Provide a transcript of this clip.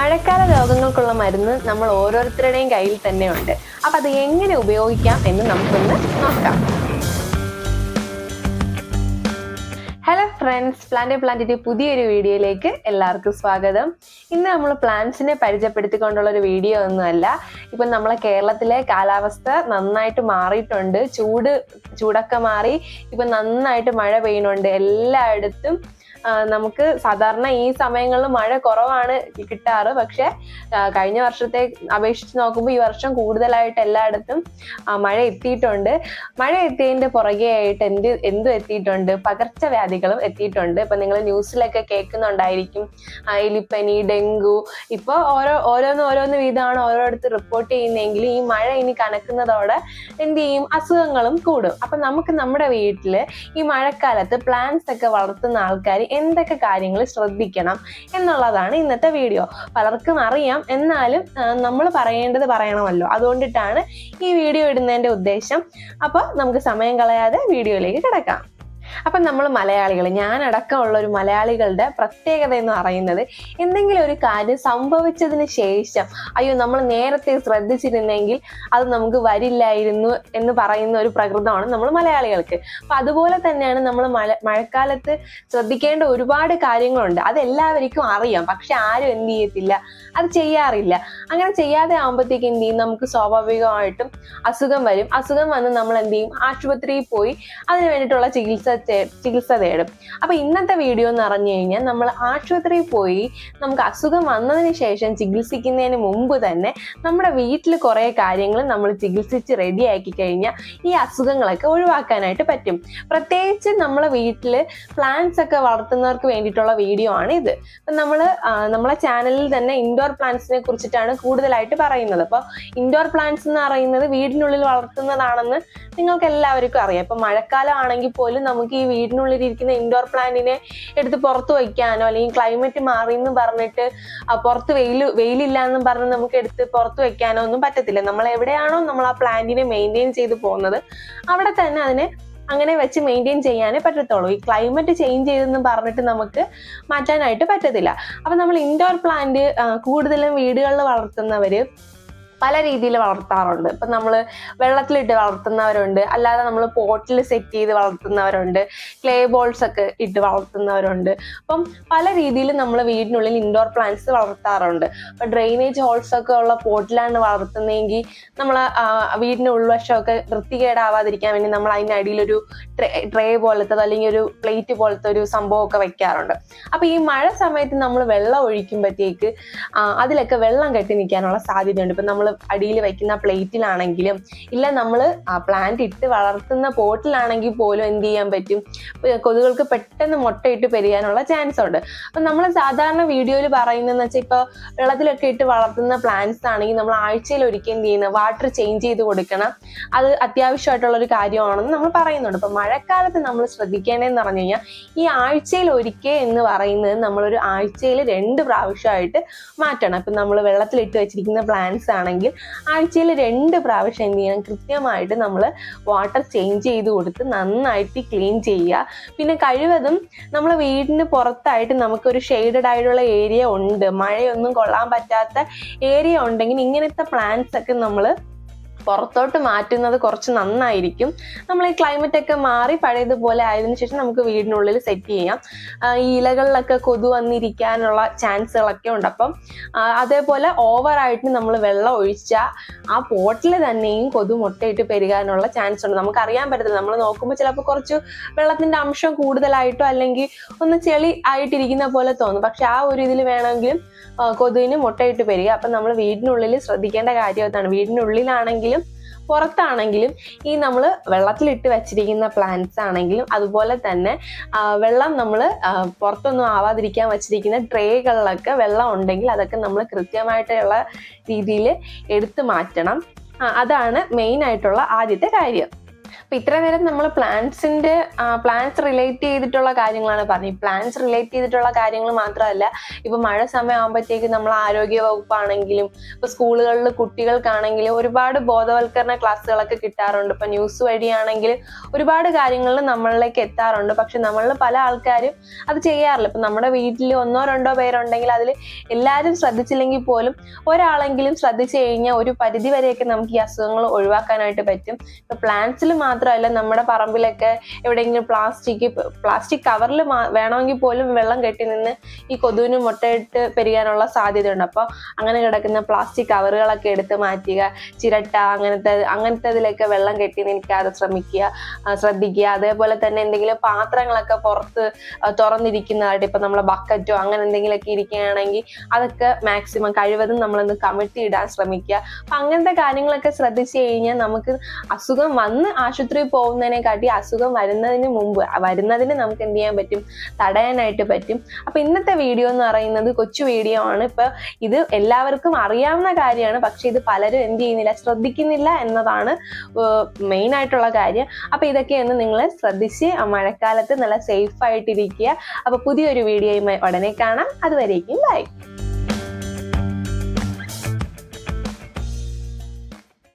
മഴക്കാല രോഗങ്ങൾക്കുള്ള മരുന്ന് നമ്മൾ ഓരോരുത്തരുടെയും കയ്യിൽ തന്നെയുണ്ട്. അപ്പൊ അത് എങ്ങനെ ഉപയോഗിക്കാം എന്ന് നമുക്കൊന്ന് നോക്കാം. ഫ്രണ്ട്സ് പ്ലാന്റ് പ്ലാന്റിന്റെ പുതിയൊരു വീഡിയോയിലേക്ക് എല്ലാവർക്കും സ്വാഗതം. ഇന്ന് നമ്മൾ പ്ലാന്റ്സിനെ പരിചയപ്പെടുത്തിക്കൊണ്ടുള്ള ഒരു വീഡിയോ ഒന്നുമല്ല. ഇപ്പം നമ്മളെ കേരളത്തിലെ കാലാവസ്ഥ നന്നായിട്ട് മാറിയിട്ടുണ്ട്. ചൂട് ചൂടൊക്കെ മാറി. ഇപ്പം നന്നായിട്ട് മഴ പെയ്യുന്നുണ്ട്. എല്ലായിടത്തും നമുക്ക് സാധാരണ ഈ സമയങ്ങളിൽ മഴ കുറവാണ് കിട്ടാറ്. പക്ഷെ കഴിഞ്ഞ വർഷത്തെ അപേക്ഷിച്ച് നോക്കുമ്പോൾ ഈ വർഷം കൂടുതലായിട്ട് എല്ലായിടത്തും മഴ എത്തിയിട്ടുണ്ട്. മഴ എത്തിയതിന്റെ പുറകെ ആയിട്ട് എന്ത് എന്തും എത്തിയിട്ടുണ്ട്? പകർച്ചവ്യാധികളും എത്തിയിട്ടുണ്ട്. ഇപ്പൊ നിങ്ങൾ ന്യൂസിലൊക്കെ കേൾക്കുന്നുണ്ടായിരിക്കും. എലിപ്പനി ഡെങ്കു. ഇപ്പൊ ഓരോ ഓരോന്ന് ഓരോന്ന് വീതമാണ് ഓരോരുത്തർ റിപ്പോർട്ട് ചെയ്യുന്നതെങ്കിൽ ഈ മഴ ഇനി കനക്കുന്നതോടെ എന്ത് ചെയ്യും? അസുഖങ്ങളും കൂടും. അപ്പൊ നമുക്ക് നമ്മുടെ വീട്ടിൽ ഈ മഴക്കാലത്ത് പ്ലാന്റ്സ് ഒക്കെ വളർത്തുന്ന ആൾക്കാർ എന്തൊക്കെ കാര്യങ്ങൾ ശ്രദ്ധിക്കണം എന്നുള്ളതാണ് ഇന്നത്തെ വീഡിയോ പലർക്കും അറിയാം. എന്നാലും നമ്മൾ പറയേണ്ടത് പറയണമല്ലോ. അതുകൊണ്ടിട്ടാണ് ഈ വീഡിയോ ഇടുന്നതിന്റെ ഉദ്ദേശം. അപ്പോൾ നമുക്ക് സമയം കളയാതെ വീഡിയോയിലേക്ക് കിടക്കാം. അപ്പം നമ്മൾ മലയാളികൾ ഞാനടക്കമുള്ള ഒരു മലയാളികളുടെ പ്രത്യേകത എന്ന് പറയുന്നത് എന്തെങ്കിലും ഒരു കാര്യം സംഭവിച്ചതിന് ശേഷം അയ്യോ നമ്മൾ നേരത്തെ ശ്രദ്ധിച്ചിരുന്നെങ്കിൽ അത് നമുക്ക് വരില്ലായിരുന്നു എന്ന് പറയുന്ന ഒരു പ്രകൃതമാണ് നമ്മൾ മലയാളികൾക്ക്. അപ്പൊ അതുപോലെ തന്നെയാണ് നമ്മൾ മഴ മഴക്കാലത്ത് ശ്രദ്ധിക്കേണ്ട ഒരുപാട് കാര്യങ്ങളുണ്ട്. അത് എല്ലാവർക്കും അറിയാം. പക്ഷെ ആരും എന്ത് ചെയ്യത്തില്ല. അത് ചെയ്യാറില്ല. അങ്ങനെ ചെയ്യാതെ ആകുമ്പോഴത്തേക്ക് എന്ത് ചെയ്യും? നമുക്ക് സ്വാഭാവികമായിട്ടും അസുഖം വരും. അസുഖം വന്ന് നമ്മൾ എന്ത് ചെയ്യും? ആശുപത്രിയിൽ പോയി അതിന് വേണ്ടിയിട്ടുള്ള ചികിത്സ ചികിത്സ തേടും. അപ്പൊ ഇന്നത്തെ വീഡിയോ എന്ന് പറഞ്ഞു കഴിഞ്ഞാൽ നമ്മൾ ആശുപത്രിയിൽ പോയി നമുക്ക് അസുഖം വന്നതിന് ശേഷം ചികിത്സിക്കുന്നതിന് മുമ്പ് തന്നെ നമ്മുടെ വീട്ടിൽ കുറെ കാര്യങ്ങൾ നമ്മൾ ചികിത്സിച്ച് റെഡിയാക്കി കഴിഞ്ഞാൽ ഈ അസുഖങ്ങളൊക്കെ ഒഴിവാക്കാനായിട്ട് പറ്റും. പ്രത്യേകിച്ച് നമ്മളെ വീട്ടിൽ പ്ലാന്റ്സ് ഒക്കെ വളർത്തുന്നവർക്ക് വേണ്ടിയിട്ടുള്ള വീഡിയോ ആണ് ഇത്. അപ്പം നമ്മൾ നമ്മളെ ചാനലിൽ തന്നെ ഇൻഡോർ പ്ലാന്റ്സിനെ കുറിച്ചിട്ടാണ് കൂടുതലായിട്ട് പറയുന്നത്. അപ്പോൾ ഇൻഡോർ പ്ലാന്റ്സ് എന്ന് പറയുന്നത് വീടിനുള്ളിൽ വളർത്തുന്നതാണെന്ന് നിങ്ങൾക്ക് എല്ലാവർക്കും അറിയാം. ഇപ്പൊ മഴക്കാലം ആണെങ്കിൽ പോലും നമുക്ക് ഈ വീടിനുള്ളിൽ ഇരിക്കുന്ന ഇൻഡോർ പ്ലാന്റിനെ എടുത്ത് പുറത്ത് വയ്ക്കാനോ അല്ലെങ്കിൽ ക്ലൈമറ്റ് മാറി എന്ന് പറഞ്ഞിട്ട് പുറത്ത് വെയിൽ വെയിലില്ല എന്ന് പറഞ്ഞ് നമുക്ക് എടുത്ത് പുറത്ത് വയ്ക്കാനോ ഒന്നും പറ്റത്തില്ല. നമ്മൾ എവിടെയാണോ നമ്മൾ ആ പ്ലാന്റിനെ മെയിന്റെയിൻ ചെയ്ത് പോകുന്നത് അവിടെ തന്നെ അതിനെ അങ്ങനെ വെച്ച് മെയിന്റെയിൻ ചെയ്യാനേ പറ്റത്തുള്ളൂ. ഈ ക്ലൈമറ്റ് ചേഞ്ച് ചെയ്തെന്ന് പറഞ്ഞിട്ട് നമുക്ക് മാറ്റാനായിട്ട് പറ്റത്തില്ല. അപ്പം നമ്മൾ ഇൻഡോർ പ്ലാന്റ് കൂടുതലും വീടുകളിൽ വളർത്തുന്നവര് പല രീതിയിൽ വളർത്താറുണ്ട്. ഇപ്പം നമ്മൾ വെള്ളത്തിലിട്ട് വളർത്തുന്നവരുണ്ട്. അല്ലാതെ നമ്മൾ പോട്ടിൽ സെറ്റ് ചെയ്ത് വളർത്തുന്നവരുണ്ട്. ക്ലേ ബോൾസ് ഒക്കെ ഇട്ട് വളർത്തുന്നവരുണ്ട്. അപ്പം പല രീതിയിൽ നമ്മൾ വീടിനുള്ളിൽ ഇൻഡോർ പ്ലാന്റ്സ് വളർത്താറുണ്ട്. അപ്പം ഡ്രെയിനേജ് ഹോൾസ് ഒക്കെ ഉള്ള പോട്ടിലാണ് വളർത്തുന്നതെങ്കിൽ നമ്മൾ വീടിന്റെ ഉൾവശമൊക്കെ വൃത്തികേടാവാതിരിക്കാൻ വേണ്ടി നമ്മൾ അതിന്റെ അടിയിലൊരു ട്രേ ട്രേ പോലത്തെ അല്ലെങ്കിൽ ഒരു പ്ലേറ്റ് പോലത്തെ ഒരു സംഭവമൊക്കെ വെക്കാറുണ്ട്. അപ്പം ഈ മഴ സമയത്ത് നമ്മൾ വെള്ളം ഒഴിക്കുമ്പോഴത്തേക്ക് അതിലൊക്കെ വെള്ളം കെട്ടി നിൽക്കാനുള്ള സാധ്യതയുണ്ട്. ഇപ്പം നമ്മൾ അടിയിൽ വെക്കുന്ന പ്ലേറ്റിലാണെങ്കിലും ഇല്ല നമ്മൾ ആ പ്ലാന്റ് ഇട്ട് വളർത്തുന്ന പോട്ടിലാണെങ്കിൽ പോലും എന്ത് ചെയ്യാൻ പറ്റും? കൊതുകൾക്ക് പെട്ടെന്ന് മുട്ടയിട്ട് പെരിയാനുള്ള ചാൻസ് ഉണ്ട്. അപ്പം നമ്മൾ സാധാരണ വീഡിയോയിൽ പറയുന്നതെന്ന് വെച്ചാൽ ഇപ്പോൾ വെള്ളത്തിലൊക്കെ ഇട്ട് വളർത്തുന്ന പ്ലാന്റ്സ് ആണെങ്കിൽ നമ്മൾ ആഴ്ചയിൽ ഒരിക്കൽ എന്ത് ചെയ്യുന്നത് വാട്ടർ ചേഞ്ച് ചെയ്ത് കൊടുക്കണം. അത് അത്യാവശ്യമായിട്ടുള്ള ഒരു കാര്യമാണെന്ന് നമ്മൾ പറയുന്നുണ്ട്. അപ്പം മഴക്കാലത്ത് നമ്മൾ ശ്രദ്ധിക്കേണ്ടതെന്ന് പറഞ്ഞു കഴിഞ്ഞാൽ ഈ ആഴ്ചയിൽ ഒരിക്കേ എന്ന് പറയുന്നത് നമ്മളൊരു ആഴ്ചയിൽ രണ്ട് പ്രാവശ്യമായിട്ട് മാറ്റണം. ഇപ്പം നമ്മൾ വെള്ളത്തിലിട്ട് വെച്ചിരിക്കുന്ന പ്ലാന്റ്സ് ആണെങ്കിൽ ആഴ്ചയിൽ രണ്ട് പ്രാവശ്യം എന്ത് ചെയ്യണം? കൃത്യമായിട്ട് നമ്മൾ വാട്ടർ ചേഞ്ച് ചെയ്ത് കൊടുത്ത് നന്നായിട്ട് ക്ലീൻ ചെയ്യുക. പിന്നെ കഴിവതും നമ്മൾ വീടിന് പുറത്തായിട്ട് നമുക്കൊരു ഷെയ്ഡഡ് ആയിട്ടുള്ള ഏരിയ ഉണ്ട്. മഴയൊന്നും കൊള്ളാൻ പറ്റാത്ത ഏരിയ ഉണ്ടെങ്കിൽ ഇങ്ങനത്തെ പ്ലാന്റ്സ് ഒക്കെ നമ്മൾ പുറത്തോട്ട് മാറ്റുന്നത് കുറച്ച് നന്നായിരിക്കും. നമ്മൾ ഈ ക്ലൈമറ്റ് ഒക്കെ മാറി പഴയതുപോലെ ആയതിനു ശേഷം നമുക്ക് വീടിനുള്ളിൽ സെറ്റ് ചെയ്യാം. ഈ ഇലകളിലൊക്കെ കൊതു വന്നിരിക്കാനുള്ള ചാൻസുകളൊക്കെ ഉണ്ട്. അപ്പം അതേപോലെ ഓവറായിട്ട് നമ്മൾ വെള്ളം ഒഴിച്ചാൽ ആ പോട്ടിൽ തന്നെയും കൊതു മുട്ടയിട്ട് പെരുകാനുള്ള ചാൻസ് ഉണ്ട്. നമുക്ക് അറിയാൻ പറ്റത്തില്ല. നമ്മൾ നോക്കുമ്പോൾ ചിലപ്പോൾ കുറച്ച് വെള്ളത്തിന്റെ അംശം കൂടുതലായിട്ടോ അല്ലെങ്കിൽ ഒന്ന് ചെളി ആയിട്ടിരിക്കുന്ന പോലെ തോന്നും. പക്ഷെ ആ ഒരു ഇതിൽ വേണമെങ്കിലും കൊതുവിന് മുട്ടയിട്ട് പെരുക. അപ്പം നമ്മൾ വീടിനുള്ളിൽ ശ്രദ്ധിക്കേണ്ട കാര്യം അതാണ്. വീടിനുള്ളിലാണെങ്കിലും പുറത്താണെങ്കിലും ഈ നമ്മൾ വെള്ളത്തിലിട്ട് വെച്ചിരിക്കുന്ന പ്ലാന്റ്സ് ആണെങ്കിലും അതുപോലെ തന്നെ വെള്ളം നമ്മൾ പുറത്തൊന്നും ആവാതിരിക്കാൻ വെച്ചിരിക്കുന്ന ട്രേകളിലൊക്കെ വെള്ളം ഉണ്ടെങ്കിൽ അതൊക്കെ നമ്മൾ കൃത്യമായിട്ടുള്ള രീതിയിൽ എടുത്തു മാറ്റണം. അതാണ് മെയിൻ ആയിട്ടുള്ള ആദ്യത്തെ കാര്യം. അപ്പൊ ഇത്ര നേരം നമ്മൾ പ്ലാന്റ്സിന്റെ പ്ലാന്റ്സ് റിലേറ്റ് ചെയ്തിട്ടുള്ള കാര്യങ്ങളാണ് പറഞ്ഞത്. പ്ലാന്റ്സ് റിലേറ്റ് ചെയ്തിട്ടുള്ള കാര്യങ്ങൾ മാത്രമല്ല ഇപ്പൊ മഴ സമയമാകുമ്പോഴത്തേക്ക് നമ്മൾ ആരോഗ്യ വകുപ്പാണെങ്കിലും ഇപ്പൊ സ്കൂളുകളിൽ കുട്ടികൾക്കാണെങ്കിലും ഒരുപാട് ബോധവൽക്കരണ ക്ലാസ്സുകളൊക്കെ കിട്ടാറുണ്ട്. ഇപ്പൊ ന്യൂസ് വഴിയാണെങ്കിൽ ഒരുപാട് കാര്യങ്ങളിൽ നമ്മളിലേക്ക് എത്താറുണ്ട്. പക്ഷെ നമ്മളിൽ പല ആൾക്കാരും അത് ചെയ്യാറില്ല. ഇപ്പൊ നമ്മുടെ വീട്ടിൽ ഒന്നോ രണ്ടോ പേരുണ്ടെങ്കിൽ അതിൽ എല്ലാവരും ശ്രദ്ധിച്ചില്ലെങ്കിൽ പോലും ഒരാളെങ്കിലും ശ്രദ്ധിച്ചു കഴിഞ്ഞാൽ ഒരു പരിധി വരെയൊക്കെ നമുക്ക് ഈ അസുഖങ്ങൾ ഒഴിവാക്കാനായിട്ട് പറ്റും. ഇപ്പൊ പ്ലാന്റ്സിൽ മാത്രമല്ല നമ്മുടെ പറമ്പിലൊക്കെ എവിടെയെങ്കിലും പ്ലാസ്റ്റിക് പ്ലാസ്റ്റിക് കവറിൽ വേണമെങ്കിൽ പോലും വെള്ളം കെട്ടി നിന്ന് ഈ കൊതുവിന് മുട്ടയിട്ട് പെരുകാനുള്ള സാധ്യതയുണ്ട്. അപ്പോൾ അങ്ങനെ കിടക്കുന്ന പ്ലാസ്റ്റിക് കവറുകളൊക്കെ എടുത്ത് മാറ്റുക ചിരട്ട അങ്ങനത്തെ അങ്ങനത്തെ വെള്ളം കെട്ടി നിൽക്കാതെ ശ്രമിക്കുക ശ്രദ്ധിക്കുക. അതേപോലെ തന്നെ എന്തെങ്കിലും പാത്രങ്ങളൊക്കെ പുറത്ത് തുറന്നിരിക്കുന്നതായിട്ട് ഇപ്പം നമ്മളെ ബക്കറ്റോ അങ്ങനെ എന്തെങ്കിലുമൊക്കെ ഇരിക്കുകയാണെങ്കിൽ അതൊക്കെ മാക്സിമം കഴിവതും നമ്മളൊന്ന് കമിഴ്ത്തി ഇടാൻ ശ്രമിക്കുക. അപ്പം അങ്ങനത്തെ കാര്യങ്ങളൊക്കെ ശ്രദ്ധിച്ചു കഴിഞ്ഞാൽ നമുക്ക് അസുഖം വന്ന് ആശുപത്രിയിൽ പോകുന്നതിനെക്കാട്ടി അസുഖം വരുന്നതിന് മുമ്പ് വരുന്നതിന് നമുക്ക് എന്ത് ചെയ്യാൻ പറ്റും? തടയാനായിട്ട് പറ്റും. അപ്പൊ ഇന്നത്തെ വീഡിയോ എന്ന് പറയുന്നത് കൊച്ചു വീഡിയോ ആണ്. ഇപ്പൊ ഇത് എല്ലാവർക്കും അറിയാവുന്ന കാര്യമാണ്. പക്ഷെ ഇത് പലരും എന്ത് ചെയ്യുന്നില്ല ശ്രദ്ധിക്കുന്നില്ല എന്നതാണ് മെയിൻ ആയിട്ടുള്ള കാര്യം. അപ്പൊ ഇതൊക്കെയൊന്ന് നിങ്ങൾ ശ്രദ്ധിച്ച് മഴക്കാലത്ത് നല്ല സേഫ് ആയിട്ടിരിക്കുക. അപ്പൊ പുതിയൊരു വീഡിയോയുമായി ഉടനെ കാണാം. അതുവരേക്കും ബൈ